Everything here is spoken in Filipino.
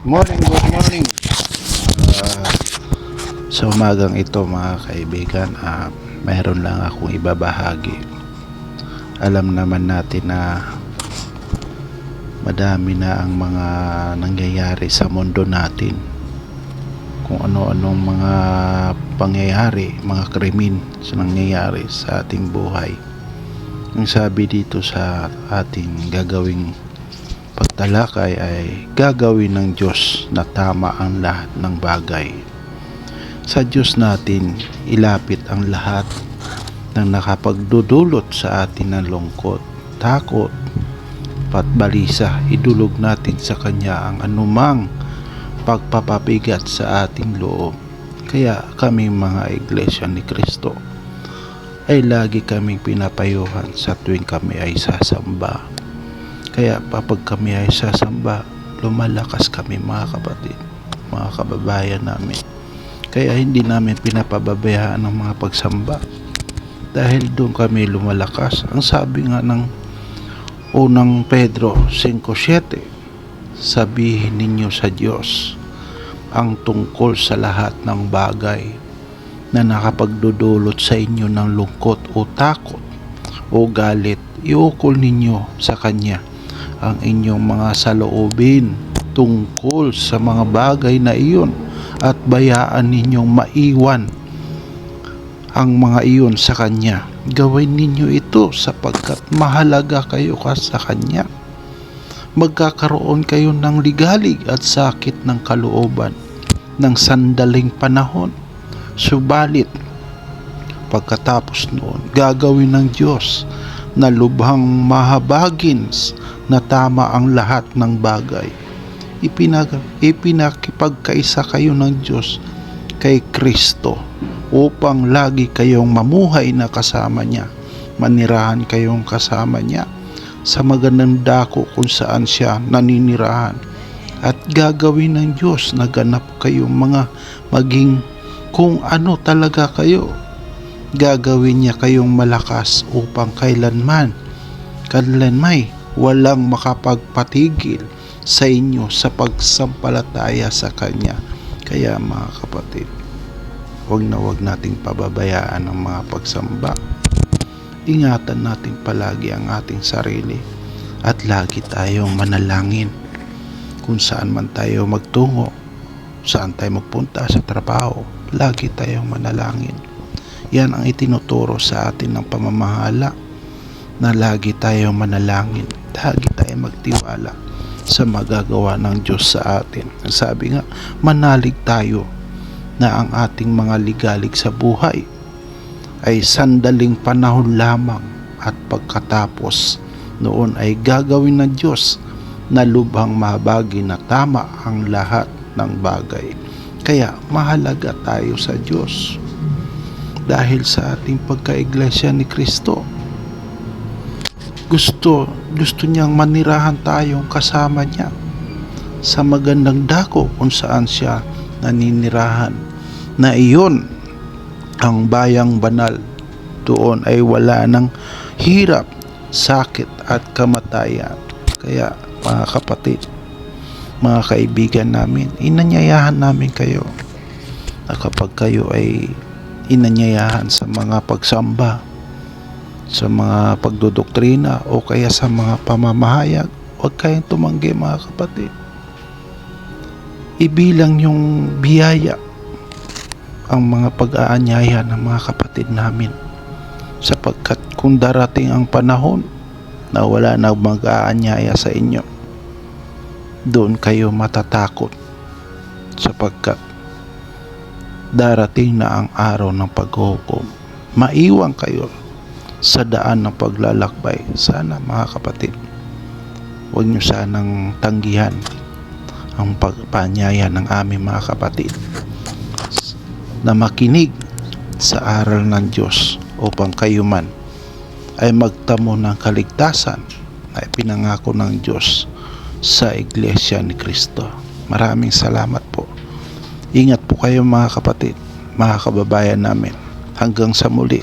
Morning, good morning. Ah, sa umagang ito mga kaibigan, ah, mayroon lang akong ibabahagi. Alam naman natin na madami na ang mga nangyayari sa mundo natin. Kung ano-anong mga pangyayari, mga krimen sa nangyayari sa ating buhay. Ang sabi dito sa ating gagawing pagtalakay ay gagawin ng Diyos na tama ang lahat ng bagay. Sa Diyos natin ilapit ang lahat ng nakapagdudulot sa atin ng lungkot, takot, patbalisa. Idulog natin sa Kanya ang anumang pagpapabigat sa ating loob. Kaya kami mga iglesia ni Kristo ay lagi kaming pinapayuhan sa tuwing kami ay sasamba. Kaya kapag kami ay sasamba, lumalakas kami mga kapatid, mga kababayan namin. Kaya hindi namin pinapababayaan ang mga pagsamba. Dahil doon kami lumalakas. Ang sabi nga ng unang Pedro 5.7, sabihin ninyo sa Diyos ang tungkol sa lahat ng bagay na nakapagdudulot sa inyo ng lungkot o takot o galit, iukol ninyo sa Kanya ang inyong mga saloobin tungkol sa mga bagay na iyon at bayaan ninyong maiwan ang mga iyon sa Kanya. Gawin ninyo ito sapagkat mahalaga kayo ka sa Kanya. Magkakaroon kayo ng ligalig at sakit ng kalooban ng sandaling panahon. Subalit, pagkatapos noon, gagawin ng Diyos na lubhang mahabagin na tama ang lahat ng bagay. Ipinag, ipinakipagkaisa kayo ng Diyos kay Kristo upang lagi kayong mamuhay na kasama niya. Manirahan kayong kasama niya sa magandang dako kung saan siya naninirahan. At gagawin ng Diyos na ganap kayong mga maging kung ano talaga kayo. Gagawin niya kayong malakas upang kailanman, kailanmay walang makapagpatigil sa inyo sa pagsampalataya sa Kanya. Kaya mga kapatid, huwag na huwag nating pababayaan ang mga pagsamba. Ingatan natin palagi ang ating sarili at lagi tayong manalangin kung saan man tayo magtungo, saan tayo magpunta sa trabaho, lagi tayong manalangin. Yan ang itinuturo sa atin ng pamamahala na lagi tayong manalangin, lagi tayong magtiwala sa magagawa ng Diyos sa atin. Sabi nga, manalig tayo na ang ating mga ligalig sa buhay ay sandaling panahon lamang at pagkatapos noon ay gagawin ng Diyos na lubhang mabagi na tama ang lahat ng bagay. Kaya mahalaga tayo sa Diyos dahil sa ating pagkaiglesia ni Kristo. Gusto, gusto niyang manirahan tayong kasama niya sa magandang dako kung saan siya naninirahan na iyon ang bayang banal doon ay wala ng hirap, sakit at kamatayan. Kaya mga kapatid, mga kaibigan namin, inanyayahan namin kayo na kapag kayo ay inanyayahan sa mga pagsamba, sa mga pagdodoktrina o kaya sa mga pamamahayag, huwag kayong tumanggi mga kapatid. Ibilang yung biyaya ang mga pag-aanyaya ng mga kapatid namin. Sapagkat kung darating ang panahon na wala na mag-aanyaya sa inyo doon kayo matatakot. Sapagkat darating na ang araw ng paghuhukom maiwan kayo sa daan ng paglalakbay sana mga kapatid huwag nyo sanang tanggihan ang pagpanyaya ng aming mga kapatid na makinig sa aral ng Diyos upang kayo man ay magtamo ng kaligtasan na ipinangako ng Diyos sa Iglesia ni Kristo. Maraming salamat. Ingat po kayo mga kapatid, mga kababayan namin. Hanggang sa muli.